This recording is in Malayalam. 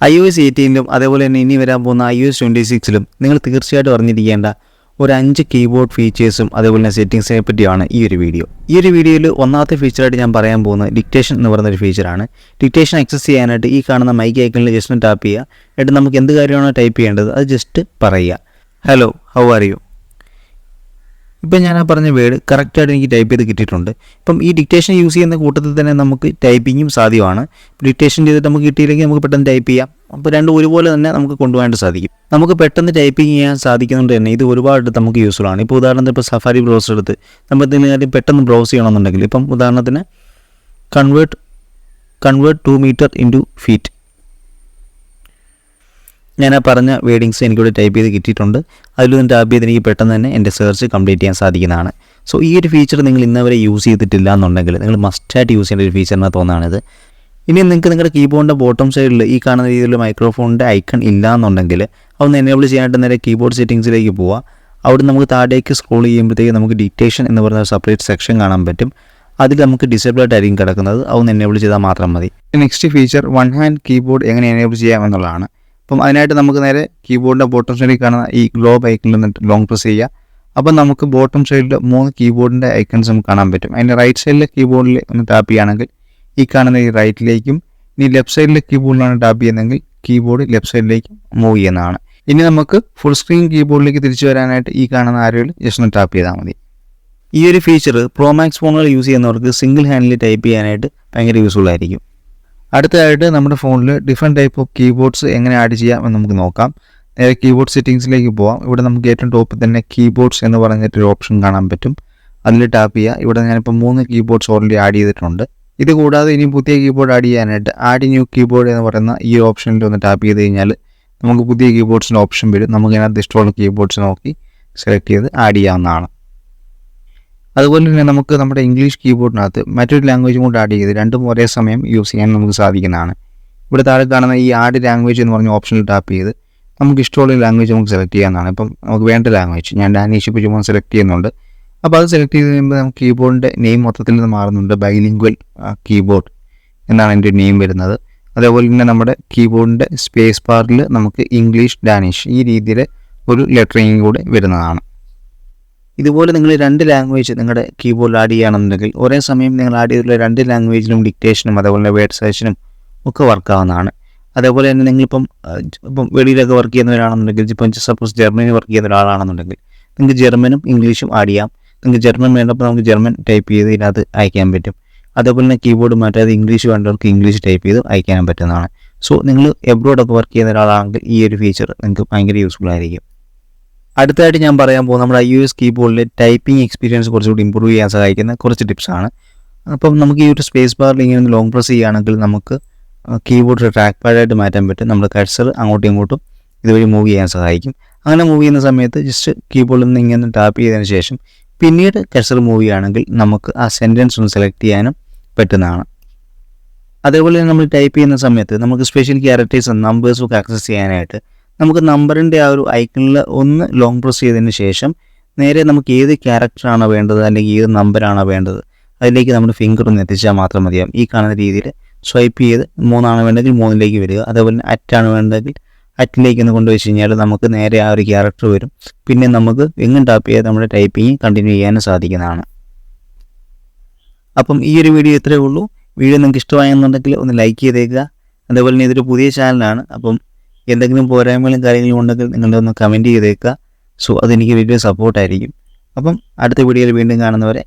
ഐ ഒ എസ് എയ്റ്റീനിലും അതേപോലെ തന്നെ ഇനി വരാൻ പോകുന്ന ഐ ഒ എസ് ട്വന്റി സിക്സിലും നിങ്ങൾ തീർച്ചയായിട്ടും അറിഞ്ഞിരിക്കേണ്ട ഒരു അഞ്ച് കീബോർഡ് ഫീച്ചേഴ്സും അതേപോലെ തന്നെ സെറ്റിങ്സിനെ പറ്റിയാണ് ഈ ഒരു വീഡിയോ ഈ ഒരു വീഡിയോയിൽ ഒന്നാമത്തെ ഫീച്ചറായിട്ട് ഞാൻ പറയാൻ പോകുന്നത് ഡിക്റ്റേഷൻ എന്ന് പറയുന്ന ഒരു ഫീച്ചറാണ് ഡിക്റ്റേഷൻ ആക്സസ് ചെയ്യാനായിട്ട് ഈ കാണുന്ന മൈക്ക് ഐക്കണിൽ ജസ്റ്റ് ഒന്ന് ടാപ്പ് ചെയ്യുക. എന്നിട്ട് നമുക്ക് എന്ത് കാര്യമാണോ ടൈപ്പ് ചെയ്യേണ്ടത് അത് ജസ്റ്റ് പറയുക. ഹലോ ഹൗ ആർ യു ഇപ്പം ഞാൻ ആ പറഞ്ഞ വേർഡ് കറക്റ്റായിട്ട് എനിക്ക് ടൈപ്പ് ചെയ്ത് കിട്ടിയിട്ടുണ്ട്. ഇപ്പം ഈ ഡിക്റ്റേഷൻ യൂസ് ചെയ്യുന്ന കൂട്ടത്തിൽ തന്നെ നമുക്ക് ടൈപ്പിങ്ങും സാധ്യമാണ്. ഡിക്റ്റേഷൻ ചെയ്തിട്ട് നമുക്ക് കിട്ടിയില്ലെങ്കിൽ നമുക്ക് പെട്ടെന്ന് ടൈപ്പ് ചെയ്യാം. അപ്പോൾ രണ്ടും ഒരുപോലെ തന്നെ നമുക്ക് കൊണ്ടുപോകാനായിട്ട് സാധിക്കും. നമുക്ക് പെട്ടെന്ന് ടൈപ്പിംഗ് ചെയ്യാൻ സാധിക്കുന്നുണ്ട് തന്നെ ഇത് ഒരുപാട് നമുക്ക് യൂസ്ഫുൾ ആണ്. ഇപ്പോൾ ഉദാഹരണത്തിന് ഇപ്പോൾ സഫാരി ബ്രൗസർ എടുത്ത് നമ്മൾ എന്തെങ്കിലും പെട്ടെന്ന് ബ്രൗസ് ചെയ്യണമെന്നുണ്ടെങ്കിൽ ഇപ്പം ഉദാഹരണത്തിന് convert convert to metre into feet ഞാൻ ആ പറഞ്ഞ വേഡിങ്സ് എനിക്കിവിടെ ടൈപ്പ് ചെയ്ത് കിട്ടിയിട്ടുണ്ട്. അതിലൊന്നും ടാപ്പ് ചെയ്ത് എനിക്ക് പെട്ടെന്ന് തന്നെ എന്റെ സെർച്ച് കംപ്ലീറ്റ് ചെയ്യാൻ സാധിക്കുന്നതാണ്. സോ ഈ ഒരു ഫീച്ചർ നിങ്ങൾ ഇന്നവരെ യൂസ് ചെയ്തിട്ടില്ല എന്നുണ്ടെങ്കിൽ നിങ്ങൾ മസ്റ്റായിട്ട് യൂസ് ചെയ്യേണ്ട ഒരു ഫീച്ചറിനെ തോന്നാണിത്. ഇനി നിങ്ങൾക്ക് നിങ്ങളുടെ കീബോർഡിന്റെ ബോട്ടം സൈഡിൽ ഈ കാണുന്ന രീതിയിൽ മൈക്രോഫോണിന്റെ ഐക്കൺ ഇല്ല എന്നുണ്ടെങ്കിൽ അതൊന്ന് എനേബിൾ ചെയ്യാനായിട്ട് നേരെ കീബോർഡ് സെറ്റിങ്സിലേക്ക് പോവുക അവിടെ നമുക്ക് താഴേക്ക് സ്ക്രോൾ ചെയ്യുമ്പോഴത്തേക്ക് നമുക്ക് ഡിക്റ്റേഷൻ എന്ന് പറയുന്ന ഒരു സെപ്പറേറ്റ് സെക്ഷൻ കാണാൻ പറ്റും. അതിൽ നമുക്ക് ഡിസേബിൾ ആയിട്ടായിരിക്കും കിടക്കുന്നത്. അതൊന്ന് എനേബിൾ ചെയ്താൽ മാത്രം മതി. Next feature one hand keyboard എങ്ങനെ എനേബിൾ ചെയ്യാം എന്നുള്ളതാണ്. അപ്പം അതിനായിട്ട് നമുക്ക് നേരെ കീബോർഡിന്റെ ബോട്ടം സൈഡിൽ കാണുന്ന ഈ ഗ്ലോബ് ഐക്കണിൽ നിന്നിട്ട് ലോങ് പ്രസ് ചെയ്യുക. അപ്പം നമുക്ക് ബോട്ടം സൈഡിൽ മൂന്ന് കീബോർഡിന്റെ ഐക്കൺസ് നമുക്ക് കാണാൻ പറ്റും. അതിന്റെ റൈറ്റ് സൈഡിലെ കീബോർഡിൽ ഒന്ന് ടാപ്പ് ചെയ്യുകയാണെങ്കിൽ ഈ കാണുന്ന ഈ റൈറ്റിലേക്കും ഇനി ലെഫ്റ്റ് സൈഡിലെ കീബോർഡിലാണ് ടാപ്പ് ചെയ്യുന്നതെങ്കിൽ കീബോർഡ് ലെഫ്റ്റ് സൈഡിലേക്ക് മൂവ് ചെയ്യുന്നതാണ്. ഇനി നമുക്ക് ഫുൾ സ്ക്രീൻ കീബോർഡിലേക്ക് തിരിച്ചു വരാനായിട്ട് ഈ കാണുന്ന ആരോയിൽ ജസ്റ്റ് ഒന്ന് ടാപ്പ് ചെയ്താൽ മതി. ഈ ഒരു ഫീച്ചർ പ്രോമാക്സ് ഫോണുകൾ യൂസ് ചെയ്യുന്നവർക്ക് സിംഗിൾ ഹാൻഡിൽ ടൈപ്പ് ചെയ്യാനായിട്ട് ഭയങ്കര യൂസ്ഫുൾ ആയിരിക്കും. അടുത്തതായിട്ട് നമ്മുടെ ഫോണിൽ ഡിഫറെന്റ് ടൈപ്പ് ഓഫ് കീബോർഡ്സ് എങ്ങനെ ആഡ് ചെയ്യാം എന്ന് നമുക്ക് നോക്കാം. നേരെ കീബോർഡ് സെറ്റിങ്സിലേക്ക് പോവാം. ഇവിടെ നമുക്ക് ഏറ്റവും ടോപ്പിൽ തന്നെ കീബോർഡ്സ് എന്ന് പറഞ്ഞിട്ടൊരു ഓപ്ഷൻ കാണാൻ പറ്റും. അതിൽ ടാപ്പ് ചെയ്യുക ഇവിടെ ഞാനിപ്പോൾ മൂന്ന് കീബോർഡ്സ് ഓൾറെഡി ആഡ് ചെയ്തിട്ടുണ്ട്. ഇത് കൂടാതെ ഇനി പുതിയ കീബോർഡ് ആഡ് ചെയ്യാനായിട്ട് ആഡ് ന്യൂ കീബോർഡ് എന്ന് പറയുന്ന ഈ ഓപ്ഷനിൽ ഒന്ന് ടാപ്പ് ചെയ്ത് കഴിഞ്ഞാൽ നമുക്ക് പുതിയ കീബോർഡ്സിന്റെ ഓപ്ഷൻ വരും. നമുക്ക് അതിനകത്ത് ഇഷ്ടമുള്ള കീബോർഡ്സ് നോക്കി സെലക്ട് ചെയ്ത് ആഡ് ചെയ്യാവുന്നതാണ്. അതുപോലെ തന്നെ നമുക്ക് നമ്മുടെ ഇംഗ്ലീഷ് കീബോർഡിനകത്ത് മറ്റൊരു ലാംഗ്വേജും കൂടെ ആഡ് ചെയ്ത് രണ്ടും ഒരേ സമയം യൂസ് ചെയ്യാൻ നമുക്ക് സാധിക്കുന്നതാണ്. ഇവിടെ താഴെ കാണുന്ന ഈ ആഡ് ലാംഗ്വേജ് എന്ന് പറഞ്ഞ ഓപ്ഷനിൽ ടാപ്പ് ചെയ്ത് നമുക്ക് ഇഷ്ടമുള്ള ലാംഗ്വേജ് നമുക്ക് സെലക്ട് ചെയ്യാവുന്നതാണ്. ഇപ്പം നമുക്ക് വേണ്ട ലാംഗ്വേജ് ഞാൻ ഡാനിഷ് ഇപ്പോൾ ചുമ്മാ സെലക്ട് ചെയ്യുന്നുണ്ട്. അപ്പോൾ അത് സെലക്ട് ചെയ്ത് കഴിയുമ്പോൾ നമുക്ക് കീബോർഡിന്റെ നെയിം മൊത്തത്തിൽ നിന്ന് മാറുന്നുണ്ട്. ബൈലിംഗ്വൽ കീബോർഡ് എന്നാണ് എന്റെ നെയിം വരുന്നത്. അതേപോലെ തന്നെ നമ്മുടെ കീബോർഡിന്റെ സ്പേസ് ബാറിൽ നമുക്ക് ഇംഗ്ലീഷ് ഡാനിഷ് ഈ രീതിയിൽ ഒരു ലെറ്ററിങ് കൂടെ വരുന്നതാണ്. ഇതുപോലെ നിങ്ങൾ രണ്ട് ലാംഗ്വേജ് നിങ്ങളുടെ കീബോർഡിൽ ആഡ് ചെയ്യുകയാണെന്നുണ്ടെങ്കിൽ ഒരേ സമയം നിങ്ങൾ ആഡ് ചെയ്തിട്ടുള്ള രണ്ട് ലാംഗ്വേജിലും ഡിക്റ്റേഷനും അതേപോലെ തന്നെ വേർഡ് സെഷനും ഒക്കെ വർക്ക് ആവുന്നതാണ്. അതേപോലെ തന്നെ നിങ്ങളിപ്പം ഇപ്പം വെളിയിലൊക്കെ വർക്ക് ചെയ്യുന്ന ഒരാളാണെന്നുണ്ടെങ്കിൽ ഇപ്പം സപ്പോസ് ജർമ്മനി വർക്ക് ചെയ്യുന്ന ഒരാളാണെന്നുണ്ടെങ്കിൽ നിങ്ങൾക്ക് ജർമ്മനും ഇംഗ്ലീഷും ആഡ് ചെയ്യാം. നിങ്ങൾക്ക് ജർമ്മൻ വേണ്ടപ്പോൾ നമുക്ക് ജർമ്മൻ ടൈപ്പ് ചെയ്ത് ഇതിനകത്ത് അയക്കാൻ പറ്റും. അതേപോലെ തന്നെ കീബോർഡ് മാറ്റാതെ ഇംഗ്ലീഷ് വേണ്ടവർക്ക് ഇംഗ്ലീഷ് ടൈപ്പ് ചെയ്ത് അയക്കാനും പറ്റുന്നതാണ്. സോ നിങ്ങൾ എബ്രോഡൊക്കെ വർക്ക് ചെയ്യുന്ന ഒരാളാണെങ്കിൽ ഈ ഒരു ഫീച്ചർ നിങ്ങൾക്ക് ഭയങ്കര യൂസ്ഫുൾ ആയിരിക്കും. അടുത്തായിട്ട് ഞാൻ പറയാൻ പോകുന്നത് നമ്മുടെ ഐ എസ് കീബോർഡിലെ ടൈപ്പിംഗ് എക്സ്പീരിയൻസ് കുറച്ചുകൂടി ഇമ്പ്രൂവ് ചെയ്യാൻ സഹായിക്കുന്ന കുറച്ച് ടിപ്സാണ് അപ്പം നമുക്ക് ഈ ഒരു സ്പേസ് ബാറിൽ ഇങ്ങനെ ലോങ് പ്രസ് ചെയ്യുകയാണെങ്കിൽ നമുക്ക് കീബോർഡ് ട്രാക്ക് പാഡായിട്ട് മാറ്റാൻ പറ്റും. നമ്മുടെ കഴ്സർ അങ്ങോട്ടും ഇങ്ങോട്ടും ഇതുവഴി മൂവ് ചെയ്യാൻ സഹായിക്കും. അങ്ങനെ മൂവ് ചെയ്യുന്ന സമയത്ത് ജസ്റ്റ് കീബോർഡിൽ നിന്ന് ഇങ്ങനെ ടാപ്പ് ചെയ്തതിന് ശേഷം പിന്നീട് കഴ്സർ മൂവ് ചെയ്യുകയാണെങ്കിൽ നമുക്ക് ആ സെന്റൻസ് ഒന്ന് സെലക്ട് ചെയ്യാനും പറ്റുന്നതാണ്. അതേപോലെ നമ്മൾ ടൈപ്പ് ചെയ്യുന്ന സമയത്ത് നമുക്ക് സ്പെഷ്യൽ ക്യാരക്ടേഴ്സും നമ്പേഴ്സും ഒക്കെ ആക്സസ് ചെയ്യാനായിട്ട് നമുക്ക് നമ്പറിന്റെ ആ ഒരു ഐക്കണിൽ ഒന്ന് ലോങ് പ്രസ് ചെയ്തതിന് ശേഷം നേരെ നമുക്ക് ഏത് ക്യാരക്ടറാണ് വേണ്ടത് അല്ലെങ്കിൽ ഏത് നമ്പറാണോ വേണ്ടത് അതിലേക്ക് നമ്മുടെ ഫിംഗർ ഒന്ന് എത്തിച്ചാൽ മാത്രം മതിയാവും. ഈ കാണുന്ന രീതിയിൽ സ്വൈപ്പ് ചെയ്ത് മൂന്നാണ് വേണ്ടെങ്കിൽ മൂന്നിലേക്ക് വരിക. അതേപോലെ തന്നെ അറ്റാണ് വേണ്ടതെങ്കിൽ അറ്റിലേക്ക് ഒന്ന് കൊണ്ടുവച്ച് കഴിഞ്ഞാൽ നമുക്ക് നേരെ ആ ഒരു ക്യാരക്ടർ വരും. പിന്നെ നമുക്ക് എങ്ങും ടാപ്പ് ചെയ്ത് നമ്മുടെ ടൈപ്പിംഗ് കണ്ടിന്യൂ ചെയ്യാനും സാധിക്കുന്നതാണ്. അപ്പം ഈ ഒരു വീഡിയോ ഇത്രയേ ഉള്ളൂ. വീഡിയോ നിങ്ങൾക്ക് ഇഷ്ടമായെന്നുണ്ടെങ്കിൽ ഒന്ന് ലൈക്ക് ചെയ്തേക്കുക. അതേപോലെ തന്നെ ഇതൊരു പുതിയ ചാനലാണ് അപ്പം എന്തെങ്കിലും പോരായ്മകളും കാര്യങ്ങളും ഉണ്ടെങ്കിൽ നിങ്ങളുടെ ഒന്ന് കമന്റ് ചെയ്തേക്കുക. സോ അതെനിക്ക് വലിയ സപ്പോർട്ടായിരിക്കും അപ്പം അടുത്ത വീഡിയോയിൽ വീണ്ടും കാണുന്നവരെ